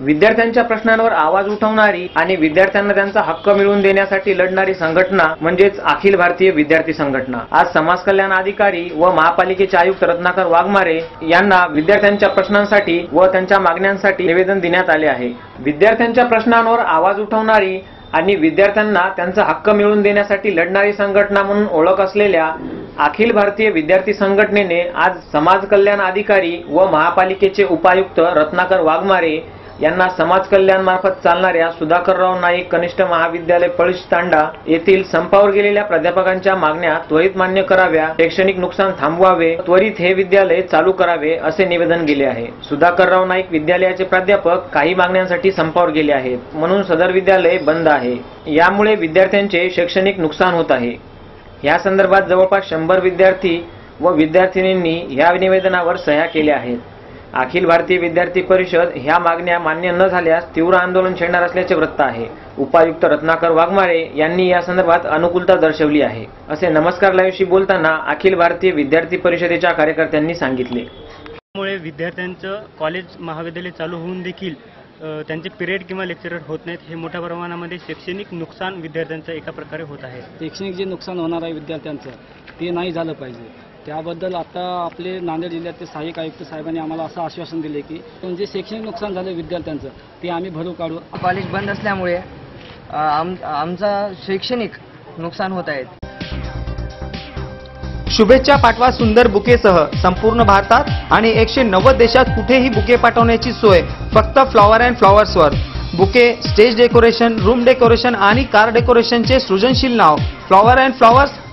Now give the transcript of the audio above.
विद्यार्थ्यांच्या प्रश्नांवर आवाज उठवणारी आणि विद्यार्थ्यांना त्यांचा हक्क मिळवून देण्यासाठी लढणारी संघटना म्हणजेच अखिल भारतीय विद्यार्थी संघटना. आज समाज कल्याण अधिकारी व महापालिकेचे आयुक्त रत्नाकर वाघमारे यांना विद्यार्थ्यांच्या प्रश्नांसाठी व त्यांच्या मागण्यांसाठी निवेदन देण्यात आले आहे. विद्यार्थ्यांच्या प्रश्नांवर आवाज उठवणारी आणि विद्यार्थ्यांना त्यांचा हक्क मिळवून देण्यासाठी लढणारी संघटना म्हणून ओळख असलेल्या अखिल भारतीय विद्यार्थी संघटनेने आज समाज कल्याण अधिकारी व महापालिकेचे उपायुक्त रत्नाकर वाघमारे यांना समाज कल्याण मार्फत चालणाऱ्या सुधाकरराव नाईक कनिष्ठ महाविद्यालय पळश तांडा येथील संपावर गेलेल्या प्राध्यापकांच्या मागण्या त्वरित मान्य कराव्या शैक्षणिक नुकसान थांबवावे त्वरित हे विद्यालय चालू करावे असे निवेदन गेले आहे. सुधाकरराव नाईक विद्यालयाचे प्राध्यापक काही मागण्यांसाठी संपावर गेले आहेत म्हणून सदर विद्यालय बंद आहे. यामुळे विद्यार्थ्यांचे शैक्षणिक नुकसान होत आहे. या संदर्भात जवळपास शंभर विद्यार्थी व विद्यार्थिनींनी या निवेदनावर सह्या केल्या आहेत. अखिल भारतीय विद्यार्थी परिषद ह्या मागण्या मान्य न झाल्यास तीव्र आंदोलन छेडणार असल्याचे वृत्त आहे. उपायुक्त रत्नाकर वाघमारे यांनी या संदर्भात अनुकूलता दर्शवली आहे. असे नमस्कार लाईव्हशी बोलताना अखिल भारतीय विद्यार्थी परिषदेच्या कार्यकर्त्यांनी सांगितले. त्यामुळे विद्यार्थ्यांचं कॉलेज महाविद्यालय चालू होऊन देखील त्यांचे पिरियड किंवा लेक्चरर होत नाहीत हे मोठ्या प्रमाणामध्ये शैक्षणिक नुकसान विद्यार्थ्यांचं एका प्रकारे होत आहे. शैक्षणिक जे नुकसान होणार आहे विद्यार्थ्यांचं ते नाही झालं पाहिजे. त्याबद्दल आता आपले नांदेड जिल्ह्याचे सहाय्यक आयुक्त साहेबांनी आम्हाला असं आश्वासन दिले की जे शैक्षणिक नुकसान झालं विद्यार्थ्यांचं ते आम्ही भरू काढू. कॉलेज बंद असल्यामुळे अ, आम आमचा शैक्षणिक नुकसान होत आहे. शुभेच्छा पाठवा सुंदर बुकेसह संपूर्ण भारतात आणि एकशे नव्वद देशात कुठेही बुके पाठवण्याची सोय फक्त flower and फ्लॉवर्सवर. Bouquet stage decoration room decoration आणि कार डेकोरेशनचे सृजनशील नाव flower and flowers